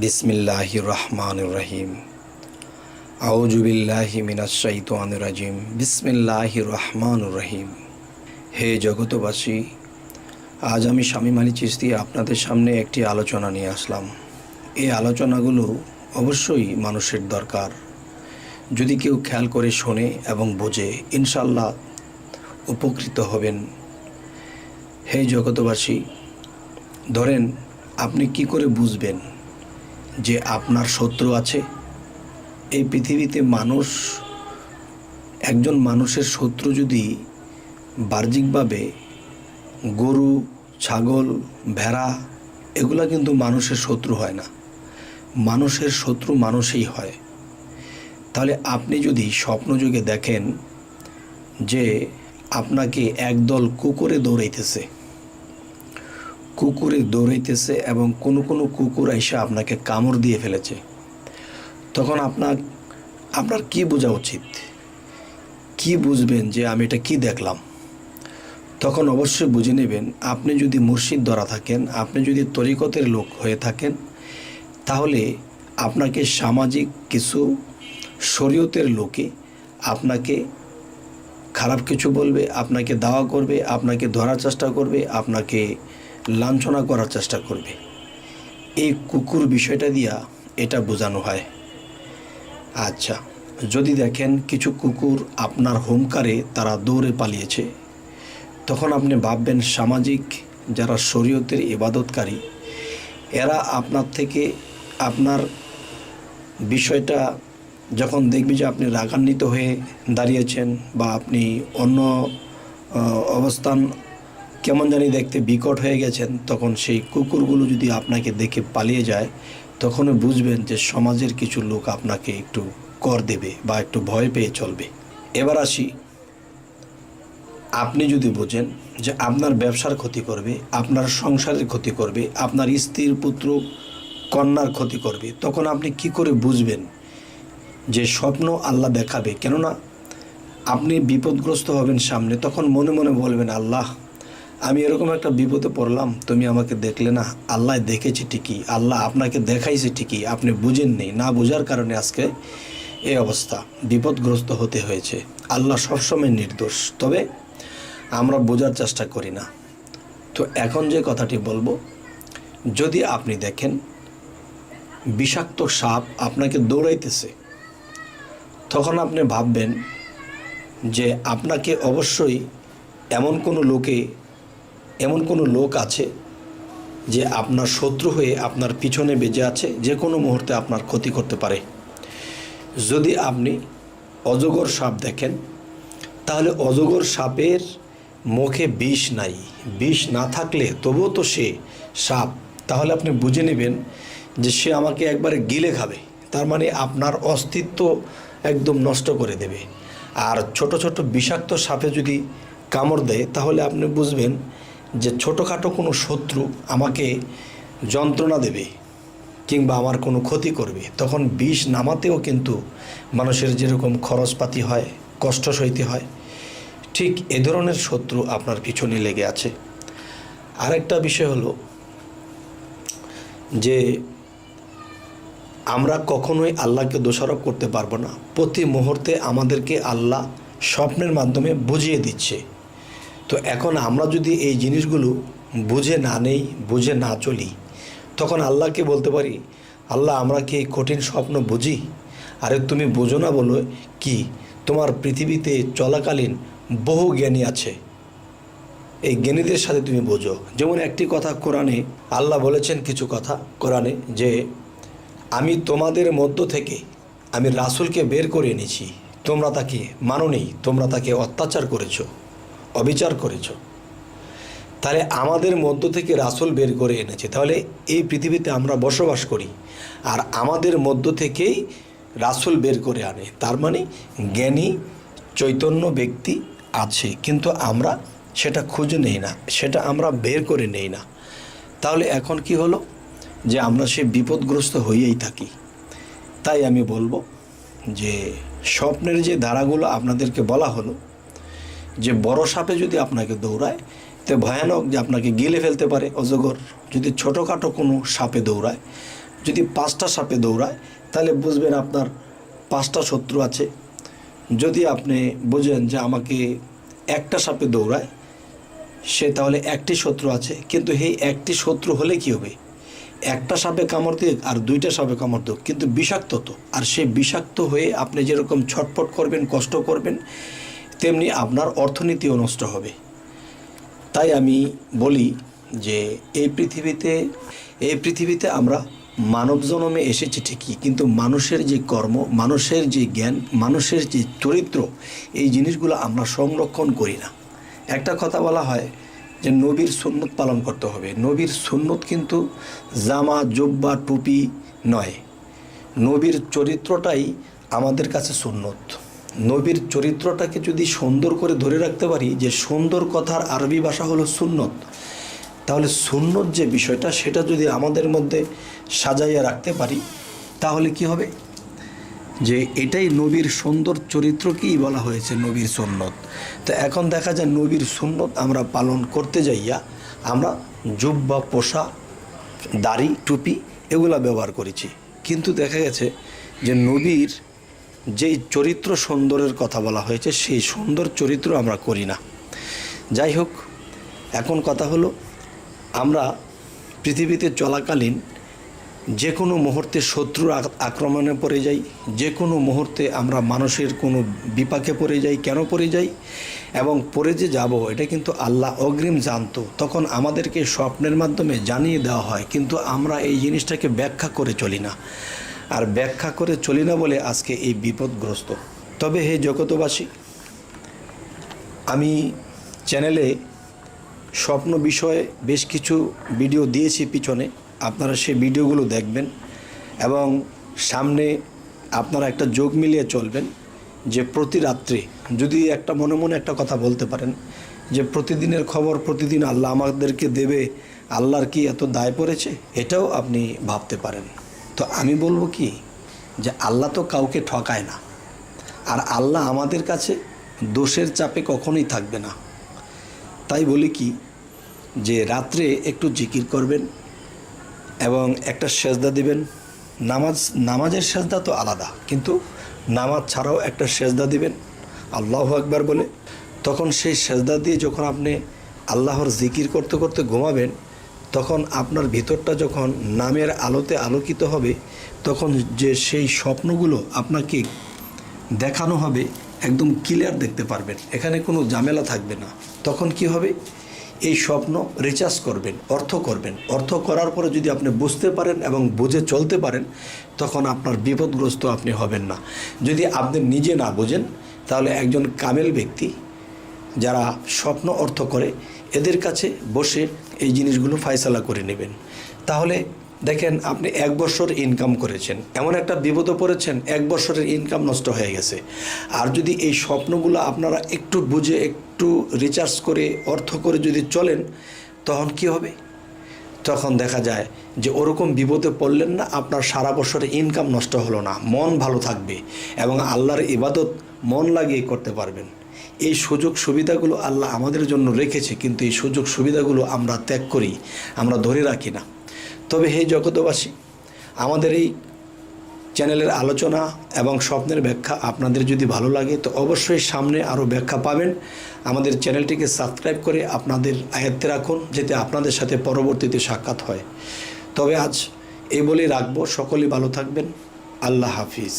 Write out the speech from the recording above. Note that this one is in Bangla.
বিসমিল্লাহ রহমান রহিম আউজুবিল্লাহি মিনাশাইতান রাজিম বিসমিল্লাহ রহমান রহিম হে জগতবাসী আজ আমি স্বামী মালি চিস্তি আপনাদের সামনে একটি আলোচনা নিয়ে আসলাম। এই আলোচনাগুলো অবশ্যই মানুষের দরকার। যদি কেউ খেয়াল করে শোনে এবং বোঝে ইনশাল্লাহ উপকৃত হবেন। হে জগতবাসী ধরেন আপনি কি করে বুঝবেন যে আপনার শত্রু আছে, এই পৃথিবীতে মানুষ, একজন মানুষের শত্রু যদি বাহ্যিকভাবে গরু, ছাগল, ভেড়া, এগুলা কিন্তু মানুষের শত্রু হয় না। মানুষের শত্রু মানুষই হয়। তাহলে আপনি যদি স্বপ্নযুগে দেখেন যে আপনাকে একদল কুকুরে দৌড়াইতেছে কুকুরে দৌড়াইতেছে এবং কোনো কোনো কুকুর এসে আপনাকে কামড় দিয়ে ফেলেছে। তখন আপনার আপনার কি বোঝা উচিত? কি বুঝবেন যে আমি এটা কি দেখলাম? তখন অবশ্যই বুঝে নেবেন, আপনি যদি মুর্শিদ ধরা থাকেন, আপনি যদি তরিকতের লোক হয়ে থাকেন, তাহলে আপনাকে সামাজিক কিছু শরীয়তের লোকে আপনাকে খারাপ কিছু বলবে, আপনাকে দাওয়া করবে, আপনাকে ধরার চেষ্টা করবে, আপনাকে লাঞ্ছনা করার চেষ্টা করবে। এই কুকুর বিষয়টা দিয়া এটা বোঝানো হয়। আচ্ছা যদি দেখেন কিছু কুকুর আপনার হোমকারে তারা দৌড়ে পালিয়েছে, তখন আপনি ভাববেন সামাজিক যারা শরীয়তের ইবাদতকারী, এরা আপনার থেকে আপনার বিষয়টা যখন দেখবি যে আপনি রাগান্বিত হয়ে দাঁড়িয়েছেন বা আপনি অন্য অবস্থান কেমন জানি দেখতে বিকট হয়ে গেছেন, তখন সেই কুকুরগুলো যদি আপনাকে দেখে পালিয়ে যায় তখন বুঝবেন যে সমাজের কিছু লোক আপনাকে একটু কর দেবে বা একটু ভয় পেয়ে চলবে। এবার আসি। আপনি যদি বোঝেন যে আপনার ব্যবসার ক্ষতি করবে, আপনার সংসারের ক্ষতি করবে, আপনার স্ত্রীর পুত্র, কন্যার ক্ষতি করবে, তখন আপনি কি করে বুঝবেন যে স্বপ্ন আল্লাহ দেখাবে? কেননা আপনি বিপদগ্রস্ত হবেন সামনে, তখন মনে মনে বলবেন, আল্লাহ আমি এরকম একটা বিপদে পড়লাম, তুমি আমাকে দেখলে না, আল্লাহ দেখেছে ঠিকই, আল্লাহ আপনাকে দেখাইছে ঠিকই, আপনি বুঝেননি, না বোঝার কারণে আজকে এই অবস্থা, বিপদগ্রস্ত হতে হয়েছে। আল্লাহ সবসময় নির্দোষ, তবে আমরা বোঝার চেষ্টা করি না। তো এখন যে কথাটি বলব, যদি আপনি দেখেন, বিষাক্ত সাপ আপনাকে দৌড়াইতেছে, তখন আপনি ভাববেন যে আপনাকে অবশ্যই এমন কোনো লোকে এমন কোনো লোক আছে যে আপনার শত্রু হয়ে আপনার পিছনে বেজে আছে? যে কোনো মুহূর্তে আপনার ক্ষতি করতে পারে। যদি আপনি অজগর সাপ দেখেন, তাহলে অজগর সাপের মুখে বিষ নাই। বিষ না থাকলে তবুও তো সে সাপ। তাহলে আপনি বুঝে নেবেন যে সে আমাকে একবারে গিলে খাবে। তার মানে আপনার অস্তিত্ব একদম নষ্ট করে দেবে। আর ছোট ছোট বিষাক্ত সাপে যদি কামড় দেয়, তাহলে আপনি বুঝবেন যে ছোটোখাটো কোনো শত্রু আমাকে যন্ত্রণা দেবে কিংবা আমার কোনো ক্ষতি করবে, তখন বিষ নামাতেও কিন্তু মানুষের যেরকম খরচপাতি হয় কষ্ট সইতে হয়, ঠিক এ ধরনের শত্রু আপনার পিছনে লেগে আছে। আরেকটা বিষয় হলো যে আমরা কখনোই আল্লাহকে দোষারোপ করতে পারব না। প্রতি মুহূর্তে আমাদেরকে আল্লাহ স্বপ্নের মাধ্যমে বুঝিয়ে দিচ্ছে। তো এখন আমরা যদি এই জিনিসগুলো বুঝে না নেই, বুঝে না চলি, তখন আল্লাহকে বলতে পারি, আল্লাহ, আমরা কি কঠিন স্বপ্ন বুঝি? আরে তুমি বোঝো না বলো কি? তোমার পৃথিবীতে চলাকালীন বহু জ্ঞানী আছে। এই জ্ঞানীদের সাথে তুমি বোঝো। যেমন একটি কথা কোরআনে আল্লাহ বলেছেন কিছু কথা কোরআনে যে, আমি তোমাদের মধ্য থেকে আমি রাসূলকে বের করে এনেছি। তোমরা তাকে মানোনি তোমরা তাকে অত্যাচার করেছ। অবিচার করেছ। তাহলে আমাদের মধ্য থেকে রাসূল বের করে এনেছে। তাহলে এই পৃথিবীতে আমরা বসবাস করি। আর আমাদের মধ্য থেকেই রাসূল বের করে আনে। তার মানে জ্ঞানী, চৈতন্য ব্যক্তি আছে। কিন্তু আমরা সেটা খুঁজে নেই না। সেটা আমরা বের করে নেই না। তাহলে এখন কি হলো? যে আমরা সে বিপদগ্রস্ত হয়েই থাকি। তাই আমি বলব যে স্বপ্নের যে ধারাগুলো আপনাদেরকে বলা হলো যে বড় সাপে যদি আপনাকে দৌড়ায়, তো ভয়ানক যে আপনাকে গিলে ফেলতে পারে। অজগর যদি ছোটোখাটো কোনো সাপে দৌড়ায়, যদি পাঁচটা সাপে দৌড়ায়, তাহলে বুঝবেন আপনার পাঁচটা শত্রু আছে। যদি আপনি বোঝেন যে আমাকে একটা সাপে দৌড়ায়, সে তাহলে একটি শত্রু আছে। কিন্তু এই একটি শত্রু হলে কি হবে? একটা সাপে কামড় দিক আর দুইটা সাপে কামড় দিক। কিন্তু বিষাক্ত তো। আর সে বিষাক্ত হয়ে আপনি যেরকম ছটফট করবেন, কষ্ট করবেন তেমনি আপনার অর্থনীতিও নষ্ট হবে। তাই আমি বলি যে, এই পৃথিবীতে এই পৃথিবীতে আমরা মানব জন্মে এসেছি ঠিকই, কিন্তু মানুষের যে কর্ম, মানুষের যে জ্ঞান, মানুষের যে চরিত্র, এই জিনিসগুলো আমরা সংরক্ষণ করি না। একটা কথা বলা হয় যে, নবীর সুন্নত পালন করতে হবে। নবীর সুন্নত কিন্তু জামা, জব্বা, টুপি নয়। নবীর চরিত্রটাই আমাদের কাছে সুন্নত। নবীর চরিত্রটাকে যদি সুন্দর করে ধরে রাখতে পারি, যে সুন্দর কথার আরবি ভাষা হলো সুন্নত, তাহলে সুন্নত যে বিষয়টা, সেটা যদি আমাদের মধ্যে সাজাইয়া রাখতে পারি, তাহলে কি হবে? যে এটাই নবীর সুন্দর চরিত্রকেই বলা হয়েছে নবীর সুন্নত। তো এখন দেখা যায় নবীর সুন্নত আমরা পালন করতে যাইয়া, আমরা জুব্বা পোশাক দাড়ি, টুপি এগুলা ব্যবহার করেছি। কিন্তু দেখা গেছে যে নবীর যেই চরিত্র সুন্দরের কথা বলা হয়েছে, সেই সুন্দর চরিত্র আমরা করি না। যাই হোক, এখন কথা হলো, আমরা পৃথিবীতে চলাকালীন যে কোনো মুহূর্তে শত্রুর আক্রমণে পড়ে যাই, যে কোনো মুহূর্তে আমরা মানুষের কোনো বিপাকে পড়ে যাই, কেন পড়ে যাই, এবং পড়ে যে যাব, এটা কিন্তু আল্লাহ অগ্রিম জানতো। তখন আমাদেরকে স্বপ্নের মাধ্যমে জানিয়ে দেওয়া হয়, কিন্তু আমরা এই জিনিসটাকে ব্যাখ্যা করে চলি না। আর ব্যাখ্যা করে চলি না বলে আজকে এই বিপদগ্রস্ত। তবে হে জগতবাসী আমি চ্যানেলে স্বপ্ন বিষয়ে বেশ কিছু ভিডিও দিয়েছি পিছনে, আপনারা সেই ভিডিওগুলো দেখবেন এবং সামনে আপনারা একটা যোগ মিলিয়ে চলবেন যে প্রতি রাত্রে, যদি একটা মনে মনে একটা কথা বলতে পারেন, যে প্রতিদিনের খবর প্রতিদিন আল্লাহ আমাদেরকে দেবে, আল্লাহর কি এত দায় পড়েছে? এটাও আপনি ভাবতে পারেন। তো আমি বলব কি, যে আল্লাহ তো কাউকে ঠকায় না। আর আল্লাহ আমাদের কাছে দোষের চাপে কখনোই থাকবে না। তাই বলি কি, যে রাত্রে একটু জিকির করবেন এবং একটা সেজদা দিবেন। নামাজ, নামাজের সেজদা তো আলাদা, কিন্তু নামাজ ছাড়াও একটা সেজদা দিবেন। আল্লাহ আকবার বলে, তখন সেই সেজদা দিয়ে যখন আপনি আল্লাহর জিকির করতে করতে ঘুমাবেন তখন আপনার ভিতরটা যখন নামের আলোতে আলোকিত হবে, তখন যে সেই স্বপ্নগুলো আপনাকে দেখানো হবে, একদম ক্লিয়ার দেখতে পারবেন। এখানে কোনো ঝামেলা থাকবে না। তখন কি হবে? এই স্বপ্ন রিচার্জ করবেন, অর্থ করবেন। অর্থ করার পরে যদি আপনি বুঝতে পারেন এবং বুঝে চলতে পারেন, তখন আপনার বিপদগ্রস্ত আপনি হবেন না। যদি আপনি নিজে না বোঝেন, তাহলে একজন কামেল ব্যক্তি যারা স্বপ্ন অর্থ করে এদের কাছে বসে এই জিনিসগুলো ফায়সালা করে নেবেন। তাহলে দেখেন আপনি এক বছর ইনকাম করেছেন। এমন একটা বিপদে পড়েছেন, এক বছরের ইনকাম নষ্ট হয়ে গেছে। আর যদি এই স্বপ্নগুলো আপনারা একটু বুঝে, একটু রিচার্জ করে, অর্থ করে যদি চলেন, তখন কি হবে? তখন দেখা যায় যে ওরকম বিপদে পড়লেন না, আপনার সারা বছরে ইনকাম নষ্ট হলো না। মন ভালো থাকবে এবং আল্লাহর ইবাদত মন লাগিয়ে করতে পারবেন। এই সুযোগ সুবিধাগুলো আল্লাহ আমাদের জন্য রেখেছে, কিন্তু এই সুযোগ সুবিধাগুলো আমরা ত্যাগ করি, আমরা ধরে রাখি না। তবে হে জগতবাসী আমাদের এই চ্যানেলের আলোচনা এবং স্বপ্নের ব্যাখ্যা আপনাদের যদি ভালো লাগে, তো অবশ্যই সামনে আরও ব্যাখ্যা পাবেন। আমাদের চ্যানেলটিকে সাবস্ক্রাইব করে আপনাদের আয়ত্তে রাখুন, যাতে আপনাদের সাথে পরবর্তীতে সাক্ষাৎ হয়। তবে আজ এই বলেই রাখব, সকলেই ভালো থাকবেন। আল্লাহ হাফিজ।